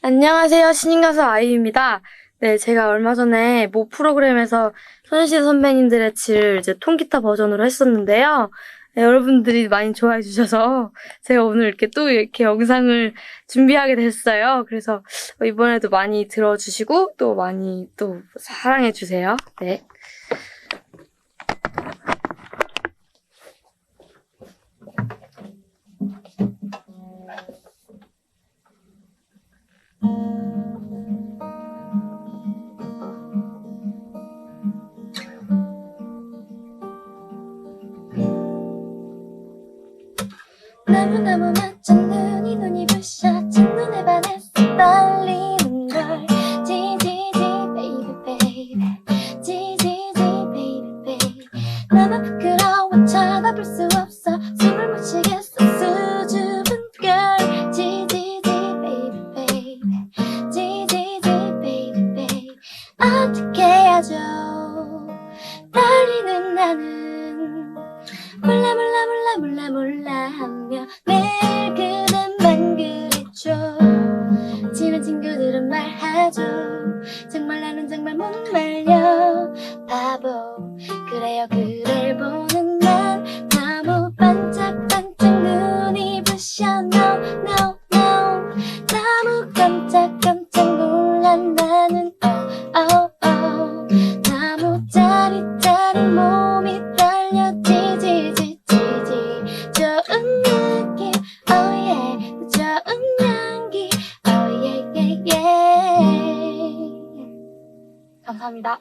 안녕하세요. 신인 가수 아이유입니다. 네, 제가 얼마 전에 모 프로그램에서 손시대 선배님들의 질 이제 통기타 버전으로 했었는데요. 네, 여러분들이 많이 좋아해 주셔서 제가 오늘 이렇게 또 이렇게 영상을 준비하게 됐어요. 그래서 이번에도 많이 들어주시고 또 많이 또 사랑해 주세요. 네. 너무너무 멋진 눈이 눈이 부셔 첫눈에 반해서 떨리는 걸 지지지 baby baby. 지지지 baby baby. 너무 부끄러워 쳐다볼 수 몰라 몰라 몰라 몰라 몰라 하며 매일 그댄만 그리죠. 친한 친구들은 말하죠. 정말 나는 정말 못 말려. 바보 그래요 그댈 보는 난. 너무 반짝반짝 눈이 부셔. No no no. 너무 깜짝깜짝 놀라 나는. Oh oh oh. 너무 짜릿짜 감사합니다.